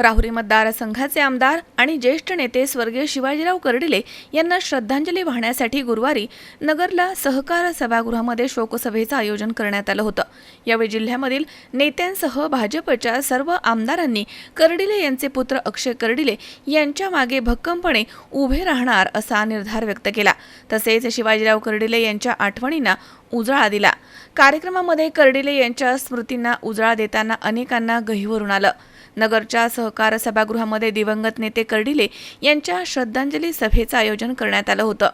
राहुरी मतदारसंघाचे आमदार आणि ज्येष्ठ नेते स्वर्गीय शिवाजीराव कर्डिले यांना श्रद्धांजली वाहण्यासाठी गुरुवारी नगरला सहकार सभागृहामध्ये शोकसभेचं आयोजन करण्यात आलं होतं. यावेळी जिल्ह्यामधील नेत्यांसह भाजपच्या सर्व आमदारांनी कर्डिले यांचे पुत्र अक्षय कर्डिले यांच्या मागे भक्कमपणे उभे राहणार असा निर्धार व्यक्त केला. तसेच शिवाजीराव कर्डिले यांच्या आठवणींना उजाळा दिला. कार्यक्रमामध्ये कर्डिले यांच्या स्मृतींना उजाळा देताना अनेकांना गहिवरून आलं. नगरच्या सहकार सभागृहामध्ये दिवंगत नेते कर्डिले यांच्या श्रद्धांजली सभेचं आयोजन करण्यात आलं होतं.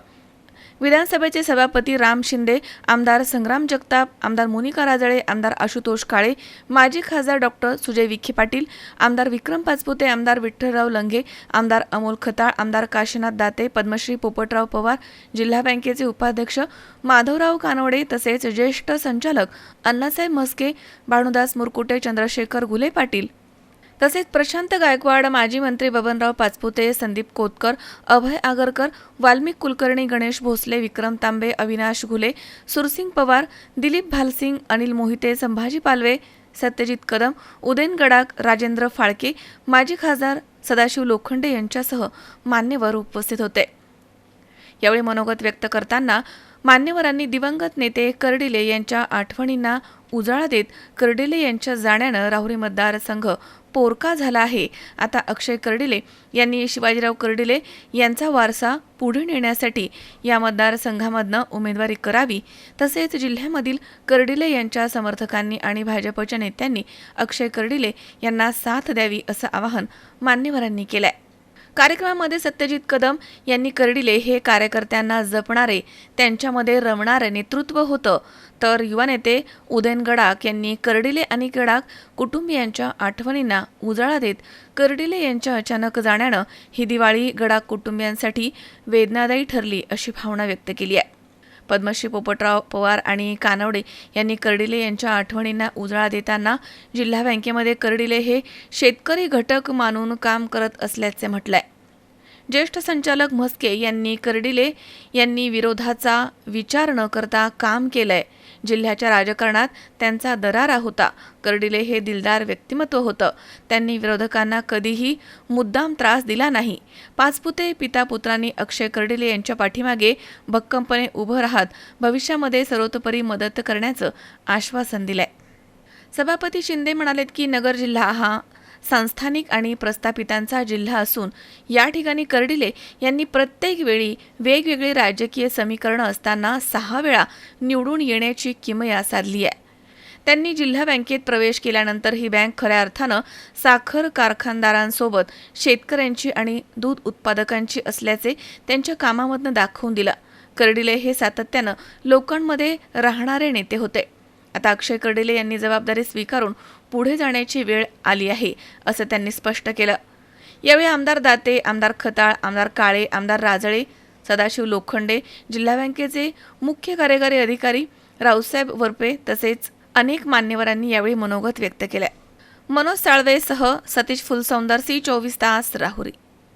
विधानसभेचे सभापती राम शिंदे आमदार संग्राम जगताप आमदार मोनिका राजळे आमदार आशुतोष काळे माजी खासदार डॉक्टर सुजय विखे पाटील आमदार विक्रम पाचपुते आमदार विठ्ठलराव लंघे आमदार अमोल खताळ आमदार काशीनाथ दाते पद्मश्री पोपटराव पवार जिल्हा बँकेचे उपाध्यक्ष माधवराव कानवडे तसेच ज्येष्ठ संचालक अण्णासाहेब म्हस्के बाणुदास मुरकुटे चंद्रशेखर घुले पाटील तसेच प्रशांत गायकवाड माजी मंत्री बबनराव पाचपुते संदीप कोतकर अभय आगरकर वाल्मिक कुलकर्णी गणेश भोसले विक्रम तांबे अविनाश घुले सुरसिंग पवार दिलीप भालसिंग अनिल मोहिते संभाजी पालवे सत्यजित कदम उदयन गडाख राजेंद्र फाळके माजी खासदार सदाशिव लोखंडे यांच्यासह मान्यवर उपस्थित होते. यावेळी मनोगत व्यक्त करताना मान्यवरांनी दिवंगत नेते कर्डिले यांच्या आठवणींना उजाळा देत कर्डिले यांच्या जाण्यानं राहुरी मतदारसंघ पोरका झाला आहे. आता अक्षय कर्डिले यांनी शिवाजीराव कर्डिले यांचा वारसा पुढे नेण्यासाठी या मतदारसंघामधनं उमेदवारी करावी. तसेच जिल्ह्यामधील कर्डिले यांच्या समर्थकांनी आणि भाजपच्या नेत्यांनी अक्षय कर्डिले यांना साथ द्यावी असं आवाहन मान्यवरांनी केलं आहे कार्यक्रमामध्ये सत्यजित कदम यांनी कर्डिले हे कार्यकर्त्यांना जपणारे त्यांच्यामध्ये रमणारे नेतृत्व होतं. तर युवा नेते उदयन गडाक यांनी कर्डिले आणि गडाक कुटुंबियांच्या आठवणींना उजाळा देत कर्डिले यांच्या अचानक जाण्यानं ही दिवाळी गडाक कुटुंबियांसाठी वेदनादायी ठरली अशी भावना व्यक्त केली आहे. पद्मश्री पोपटराव पवार आणि कानवडे यांनी कर्डिले यांच्या आठवणींना उजाळा देताना जिल्हा बँकेमध्ये कर्डिले हे शेतकरी घटक मानून काम करत असल्याचे म्हटलंय. ज्येष्ठ संचालक म्हस्के यांनी कर्डिले यांनी विरोधाचा विचार न करता काम केलंय. जिल्ह्याच्या राजकारणात त्यांचा दरारा होता. कर्डिले हे दिलदार व्यक्तिमत्व होतं. त्यांनी विरोधकांना कधीही मुद्दाम त्रास दिला नाही. पाचपुते पिता पुत्रांनी अक्षय कर्डिले यांच्या पाठीमागे भक्कमपणे उभं राहत भविष्यामध्ये सर्वतोपरी मदत करण्याचं आश्वासन दिलंय. सभापती शिंदे म्हणालेत की नगर जिल्हा हा सांस्थानिक आणि प्रस्थापितांचा जिल्हा असून या ठिकाणी कर्डिले यांनी प्रत्येक वेळी वेगवेगळी राजकीय समीकरणं असताना सहा वेळा निवडून येण्याची किमया साधली आहे. त्यांनी जिल्हा बँकेत प्रवेश केल्यानंतर ही बँक खऱ्या अर्थानं साखर कारखानदारांसोबत शेतकऱ्यांची आणि दूध उत्पादकांची असल्याचे त्यांच्या कामामधनं दाखवून दिलं. कर्डिले हे सातत्यानं लोकांमध्ये राहणारे नेते होते. आता अक्षय कडेले यांनी जबाबदारी स्वीकारून पुढे जाण्याची वेळ आली आहे असं त्यांनी स्पष्ट केलं. यावेळी आमदार दाते आमदार खताळ आमदार काळे आमदार राजळे सदाशिव लोखंडे जिल्हा बँकेचे मुख्य कार्यकारी अधिकारी रावसाहेब वरपे तसेच अनेक मान्यवरांनी यावेळी मनोगत व्यक्त केलं. मनोज साळवेसह सतीश फुलसौंदर सी चोवीस तास राहुरी.